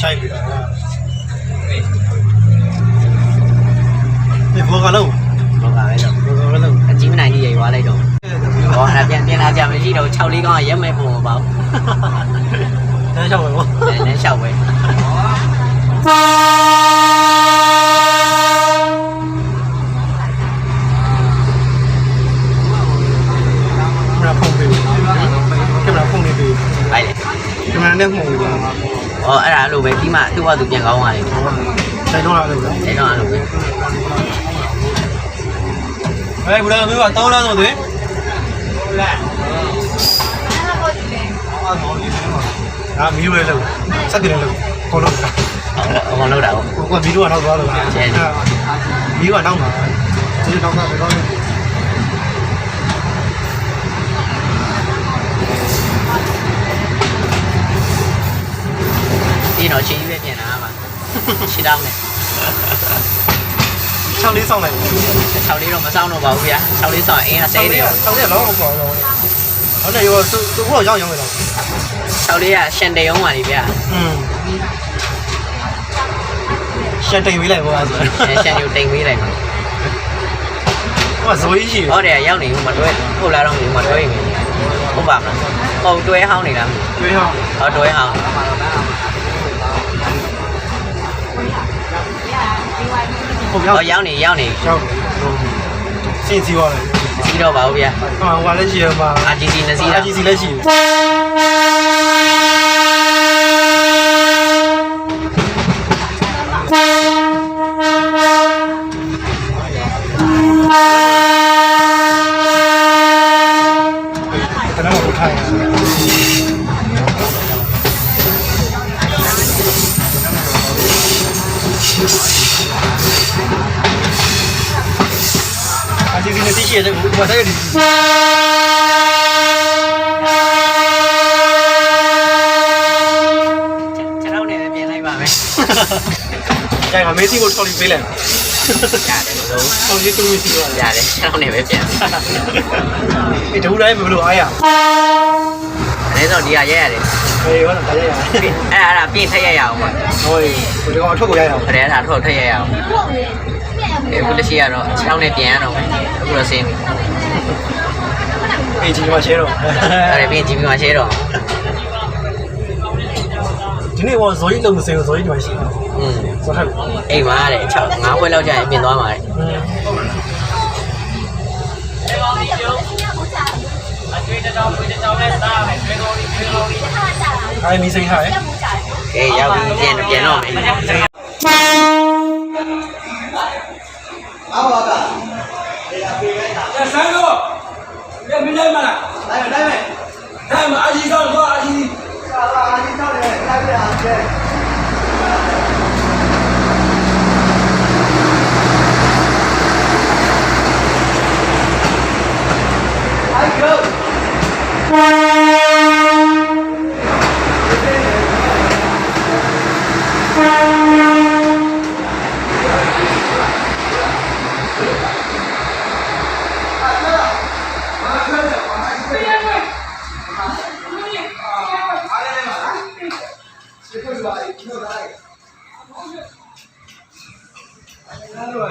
ရှိုက်ပြီဒီဘောကလုံးဟုတ်ပါပဲတော့ဘောကလုံးအကြီးမနိုင်ကြီးရိုက်သွားလိုက်တော့ဟောအဲ့ပြန်ပြန်လာကြမရှိတော့6လေးကောင်းကရက်မဲ့ပုံမပေါ့တန်းချောင်းပဲဘောနည်းနည်းလျှောက်ပဲကင်မရာဖုန်းပေးကင်မရာဖုန်းလေးပေးလိုက်လေကင်မရာနဲ့မှုန်ပြီးပါ ဟောအဲ့ဒါအဲ့လိုပဲပြီးမှသူ့ဘာသူပြန်ကောင်းသွားတယ်ဆိုင်တော့လာလို့လားအဲ့တော့အဲ့လိုပဲအဲဘုရားမျိုးကတော့လာတော့တယ်အာမီးရွယ်လို့စက်ကြတယ်လို့ခေါ်လို့အကုန်လောက်တာဟုတ်ကိုကမီးတော့တော့သွားလို့မီးကတော့နောက်မှာဒီတော့တော့တော့ပြီးတော့ ချင်းကြီးပဲပြန်လာမှာရှင်းတော့မယ်ချောင်းလေးဆောင်လိုက်6လေးတော့မဆောင်တော့ပါဘူးဗျာ6လေးဆောင်အင်းအစိမ်းနေရောချောင်းလေးတော့ပေါ့တော့ဟုတ်တယ်ရောသူသူ့ဘောရောက်ရောက်နေတော့6လေးကရှန်တေယုံပါလေဗျာอืมရှက်တိန်ပေးလိုက်ပေါ့အဲ့ဒါအဲရှန်ယူတိမ်ပေးလိုက်မှာဟိုကဇိုးကြီးရှိတယ်ဟောတယ်ရောက်နေဘူးမတွဲဟုတ်လားတော့မတွဲရင်ဟုတ်ပါမလားဟုတ်တွဲဟောင်းနေလားတွေးဟောင်းဟောတွဲဟောင်း ဟုတ်ရောက်ဟောရောက်နေရောက်နေရောက်စင်စီသွားတယ်စီးတော့ပါဘူးဗျာဟာဟိုလည်းရှိရမှာ RGC နှစ်စီးတာအာဂျီစီလည်းရှိတယ် ရှိရတဲ့ဘာသာရေးဒီခြေထောက်နဲ့ပဲပြင်လိုက်ပါမယ်ကျန်ကမေးစီကိုထော်လီပေးလိုက်ရတယ်လို့ထော်လီတူစီပါရတယ်ခြေထောက်နဲ့ပဲပြင်ဒီဒူတိုင်းဘယ်လိုအားရအဲဒါဆိုဒီကရဲရတယ်အေးဟုတ်တယ်ရရအဲ့အဲ့ဒါပြင်ထက်ရရအောင်ပါဟိုဒီကောင်အထုပ်ကိုရရအောင်အဲ့ဒါထုတ်ထက်ရရအောင် အခုလက်ရှိကတော့ခြေထောက်နဲ့ပြင်ရတော့မယ်အခုတော့စင်းပြီ အေးကြီးမှာရှဲတော့ အဲ့ဒါပြင်ကြည့်ပြီးမှရှဲတော့ ဒီနေ့တော့ဇော်ကြီးလုံးမစင်ဇော်ကြီးဒီမှာရှိတယ် อืม ဇော်ထက် အိမ်မှာတဲ့6 9ဘွဲလောက်ကြာရင်ပြင်သွားမှာတဲ့ အဲမီစိတ်ထားရ ကဲရောက်ပြီးပြင်ပြင်တော့မယ် 三 个，别没来嘛了，来来来，来嘛，阿姨上多阿姨。哎 You know that. I know